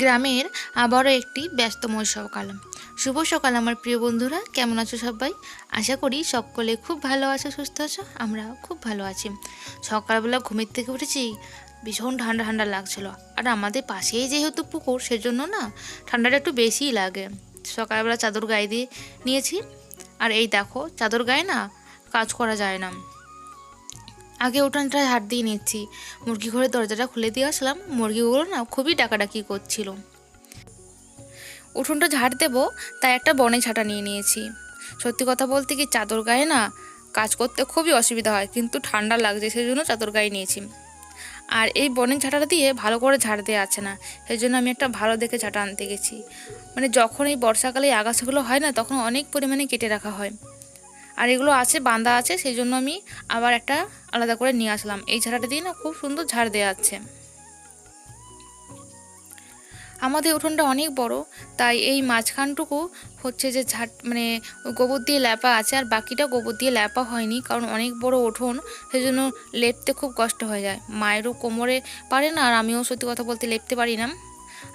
গ্রামের আবারও একটি ব্যস্তময় সকাল। শুভ সকাল আমার প্রিয় বন্ধুরা, কেমন আছো সবাই? আশা করি সকলে খুব ভালো আছো, সুস্থ আছো আমরা খুব ভালো আছি। সকালবেলা ঘুমের থেকে উঠেছি, ভীষণ ঠান্ডা ঠান্ডা লাগছিল। আর আমাদের পাশেই যেহেতু পুকুর, সেজন্য না ঠান্ডাটা একটু বেশিই লাগে। সকালবেলা চাদর গায়ে দিয়ে নিয়েছি। আর এই দেখো, চাদর গায়ে না কাজ করা যায় না। আগে উঠানটা হাত দিয়ে নিচ্ছি। মুরগি ঘরের দরজাটা খুলে দিয়ে আসলাম। মুরগিগুলো না খুবই ডাকাডাকি করছিল। উঠোনটা ঝাড় দেবো, তাই একটা বনে ঝাঁটা নিয়ে নিয়েছি। সত্যি কথা বলতে কি চাদর গায়ে না কাজ করতে খুবই অসুবিধা হয়, কিন্তু ঠান্ডা লাগছে সেই জন্য চাদর গায়ে নিয়েছি। আর এই বনের ঝাঁটাটা দিয়ে ভালো করে ঝাড় দেওয়া আছে না সেই জন্য আমি একটা ভালো দেখে ঝাঁটা আনতে গেছি। মানে যখন এই বর্ষাকালে আগাছাগুলো হয় না, তখন অনেক পরিমাণে কেটে রাখা হয়। আর এগুলো আছে বাঁধা আছে, সেই জন্য আমি আবার একটা আলাদা করে নিয়ে আসলাম। এই ঝাড়াটা দিয়ে না খুব সুন্দর ঝাড় দেওয়া আছে। আমাদের উঠোনটা অনেক বড়, তাই এই মাঝখানটুকু হচ্ছে যে ঝাট মানে গোবর দিয়ে ল্যাপা আছে, আর বাকিটা গোবর দিয়ে ল্যাপা হয়নি, কারণ অনেক বড় উঠোন, সেই জন্য লেপতে খুব কষ্ট হয়ে যায়। মায়েরও কোমরে পারে না, আর আমিও সত্যি কথা বলতে লেপতে পারি না।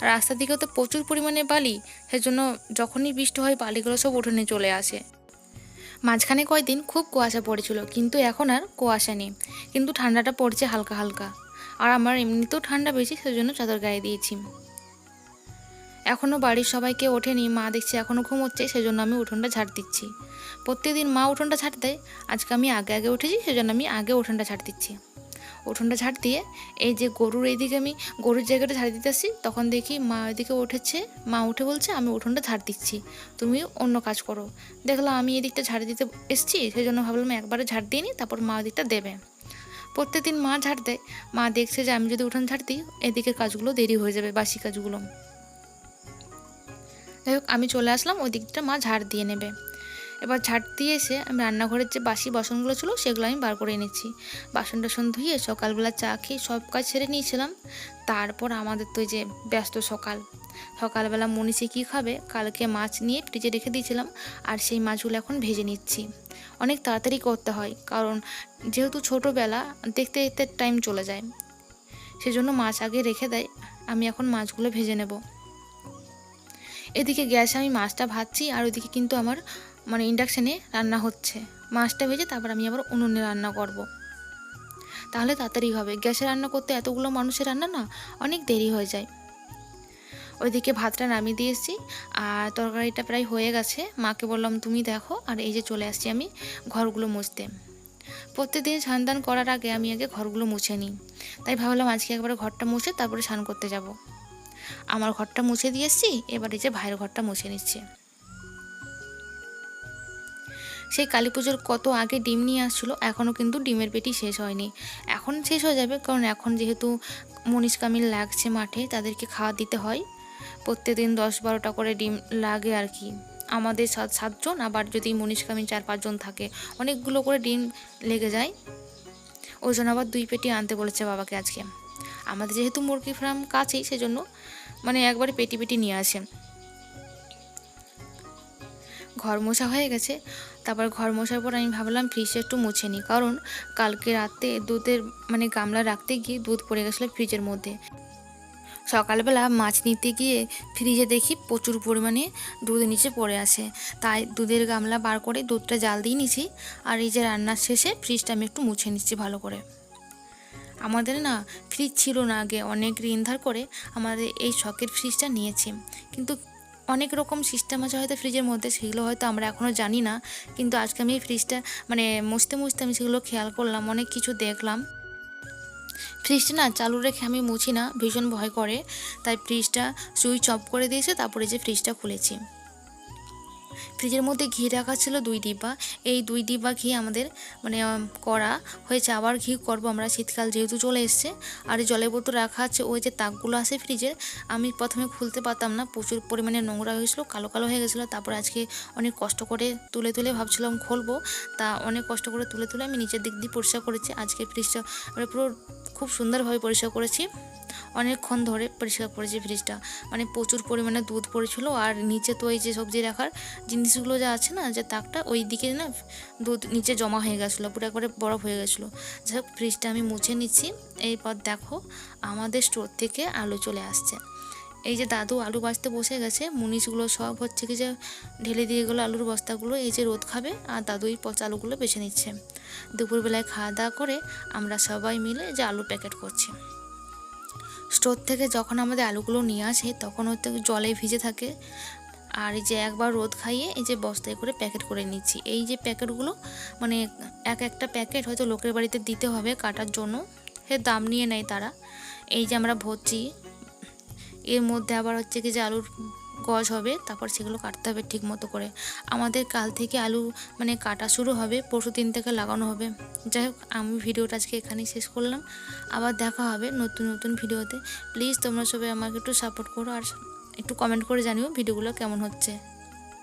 রাস্তার দিকেও তো প্রচুর পরিমাণে বালি সেজন্য যখনই বৃষ্টি হয় বালিগুলো সব উঠোনে চলে আসে। মাঝখানে কয়দিন খুব কুয়াশা পড়েছিল, কিন্তু এখন আর কুয়াশা নেই। কিন্তু ঠান্ডাটা পড়ছে হালকা হালকা। আর আমার এমনিতেও ঠান্ডা বেশি, সেজন্য চাদর গায়ে দিয়েছি। এখনও বাড়ির সবাইকে ওঠেনি, মা দেখছি এখনও ঘুমোচ্ছে, সেজন্য আমি উঠোনটা ঝাড় দিচ্ছি। প্রত্যেকদিন মা উঠোনটা ঝাড় দেয়, আজকে আমি আগে আগে উঠেছি, সেজন্য আমি আগে উঠোনটা ঝাড় দিচ্ছি। উঠোনটা ঝাড় দিয়ে, এই যে গরুর এইদিকে আমি গরুর জায়গাটা ঝাড় দিতে আসি তখন দেখি মা ওইদিকে উঠেছে, মা উঠে বলছে, আমি উঠোনটা ঝাড় দিচ্ছি, তুমি অন্য কাজ করো। দেখলাম আমি এদিকটা ঝাড় দিতে এসছি সেই জন্য ভাবলাম একবারে ঝাড় দিয়ে নিই, তারপর মা ওদিকটা দেবে। প্রত্যেক দিন মা ঝাড় দেয়, মা দেখছে যে আমি যদি উঠোন ঝাড় দিই, এদিকের কাজগুলো দেরি হয়ে যাবে, বাসি কাজগুলো। যাই হোক, আমি চলে আসলাম, ওই দিকটা মা ঝাড় দিয়ে নেবে। এবার ঝাড় দিয়ে এসে আমি রান্নাঘরের যে বাসি বাসনগুলো ছিল, সেগুলো আমি বার করে এনেছি। বাসন টাসন ধুয়ে সকালবেলা চা খেয়ে সব কাজ সেরে নিয়েছিলাম। তারপর আমাদের তো যে ব্যস্ত সকাল। সকালবেলা মনীষে কী খাবে? কালকে মাছ নিয়ে ফ্রিজে রেখে দিয়েছিলাম, আর সেই মাছগুলো এখন ভেজে নিচ্ছি। অনেক তাড়াতাড়ি করতে হয়, কারণ যেহেতু ছোটোবেলা, দেখতে দেখতে টাইম চলে যায়। সেজন্য মাছ আগে রেখে দেয়, আমি এখন মাছগুলো ভেজে নেব। এদিকে গ্যাসে আমি মাছটা ভাজছি, আর ওইদিকে কিন্তু আমার মানে ইন্ডাকশানে রান্না হচ্ছে। মাছটা ভেজে তারপর আমি আবার উনুনে রান্না করব। তাহলে তাড়াতাড়ি হবে। গ্যাসে রান্না করতে এতগুলো মানুষের রান্না না অনেক দেরি হয়ে যায়। ওইদিকে ভাতটা নামিয়ে দিয়েছি আর তরকারিটা প্রায় হয়ে গেছে। মাকে বললাম, তুমি দেখো। আর এই যে চলে আসছি আমি ঘরগুলো মুছতে। প্রত্যেকদিন স্নান করার আগে আমি আগে ঘরগুলো মুছে নিই। তাই ভাবলাম আজকে একবারে ঘরটা মুছে তারপরে স্নান করতে যাব। আমার ঘরটা মুছে দিয়ে এসছি। এবার এই যে ভাইয়ের ঘরটা মুছে নিচ্ছে। সেই কালী পুজোর কত আগে ডিম নিয়ে আসছিল এখনও কিন্তু ডিমের পেটি শেষ হয়নি। এখন শেষ হয়ে যাবে, কারণ এখন যেহেতু মনীষ কামিল লাগছে মাঠে, তাদেরকে খাওয়া দিতে হয়। প্রত্যেকদিন দশ বারোটা করে ডিম লাগে আর কি। আমাদের সাত, সাতজন, আবার যদি মনীষ চার, পাঁচজন থাকে, অনেকগুলো করে ডিম লেগে যায়। ওই জন্য আবার দুই পেটি আনতে বলেছে বাবাকে আজকে। আমাদের যেহেতু মুরগি ফার্ম কাছেই, সেজন্য মানে একবারে পেটি পেটি নিয়ে আসে। ঘর মোছা হয়ে গেছে। তারপর ঘর মোছার পর আমি ভাবলাম ফ্রিজটা একটু মুছে নিই। কারণ কালকে রাতে দুধের মানে গামলা রাখতে গিয়ে দুধ পড়ে গেছিল ফ্রিজের মধ্যে। সকালবেলা মাছ নিতে গিয়ে ফ্রিজে দেখি প্রচুর পরিমাণে দুধ নিচে পড়ে আছে। তাই দুধের গামলা বার করে দুধটা জাল দিয়ে নিছি। আর এই যে রান্নার শেষে ফ্রিজটা আমি একটু মুছে নিচ্ছি ভালো করে। আমাদের না ফ্রিজ ছিল না আগে, অনেক ঋণ ধার করে আমাদের এই শখের ফ্রিজটা নিয়েছি। কিন্তু অনেক রকম সিস্টেম আছে হয়তো ফ্রিজের মধ্যে, সেগুলো হয়তো আমরা এখনও জানি না। কিন্তু আজকে আমি ফ্রিজটা মানে মুছতে মুছতে আমি সেগুলো খেয়াল করলাম, অনেক কিছু দেখলাম। ফ্রিজটা না চালু রেখে আমি মুছি না, ভীষণ ভয় করে। তাই ফ্রিজটা সুইচ অফ করে দিয়েছে, তারপরে যে ফ্রিজটা খুলেছি। ফ্রিজের মধ্যে ঘি রাখা ছিল দুই ডিব্বা। এই দুই ডিব্বা ঘি আমাদের মানে করা হয়েছে। আবার ঘি করব আমরা, শীতকাল যেহেতু চলে এসছে। আর জলের বোতল রাখা আছে, ওই যে তাকগুলো আছে ফ্রিজের, আমি প্রথমে খুলতে পারতাম না। প্রচুর পরিমাণে নোংরা হয়েছিল, কালো কালো হয়ে গেছিল। তারপর আজকে অনেক কষ্ট করে তুলে তুলে ভাবছিলাম খুলবো। তা অনেক কষ্ট করে তুলে তুলে আমি নিচের দিক দিয়ে পরিষ্কার করেছি। আজকে ফ্রিজটা মানে পুরো খুব সুন্দরভাবে পরিষ্কার করেছি। অনেকক্ষণ ধরে পরিষ্কার করেছি ফ্রিজটা। মানে প্রচুর পরিমাণে দুধ পড়েছিল। আর নিচে তো এই যে সবজি রাখার জিনিসগুলো যা আছে না, যে তাকটা ওই দিকে না দুধ নিচে জমা হয়ে গেছিল, পুরো একবারে বরফ হয়ে গেছিল। যাই হোক ফ্রিজটা আমি মুছে নিচ্ছি। এরপর দেখো আমাদের স্টোর থেকে আলু চলে আসছে। এই যে দাদু আলু বাঁচতে বসে গেছে, মুনিশগুলো সব হচ্ছে কি যে ঢেলে দিয়ে গেলো আলুর বস্তাগুলো, এই যে রোদ খাবে আর দাদু এই পচা আলুগুলো বেছে নিচ্ছে। দুপুরবেলায় খাওয়া দাওয়া করে আমরা সবাই মিলে যে আলু প্যাকেট করছি। স্টোর থেকে যখন আমাদের আলুগুলো নিয়ে আসে, তখন হয়তো জলে ভিজে থাকে। আর এই যে একবার রোদ খাইয়ে এই যে বস্তায় করে প্যাকেট করে নিচ্ছি। এই যে প্যাকেটগুলো মানে এক একটা প্যাকেট হয়তো লোকের বাড়িতে দিতে হবে কাটার জন্য। সে দাম নিয়ে নেয় তারা। এই যে আমরা ভরছি এর মধ্যে আবার হচ্ছে কি যে আলুর গজ হবে, তারপর সেগুলো কাটতে হবে ঠিক মতো করে। আমাদের কাল থেকে আলু মানে কাটা শুরু হবে, পরশু দিন থেকে লাগানো হবে। যাই হোক, আমি ভিডিওটা আজকে এখানেই শেষ করলাম। আবার দেখা হবে নতুন নতুন ভিডিওতে। প্লিজ তোমরা সবাই আমাকে একটু সাপোর্ট করো আর একটু কমেন্ট করে জানিও ভিডিওগুলো কেমন হচ্ছে।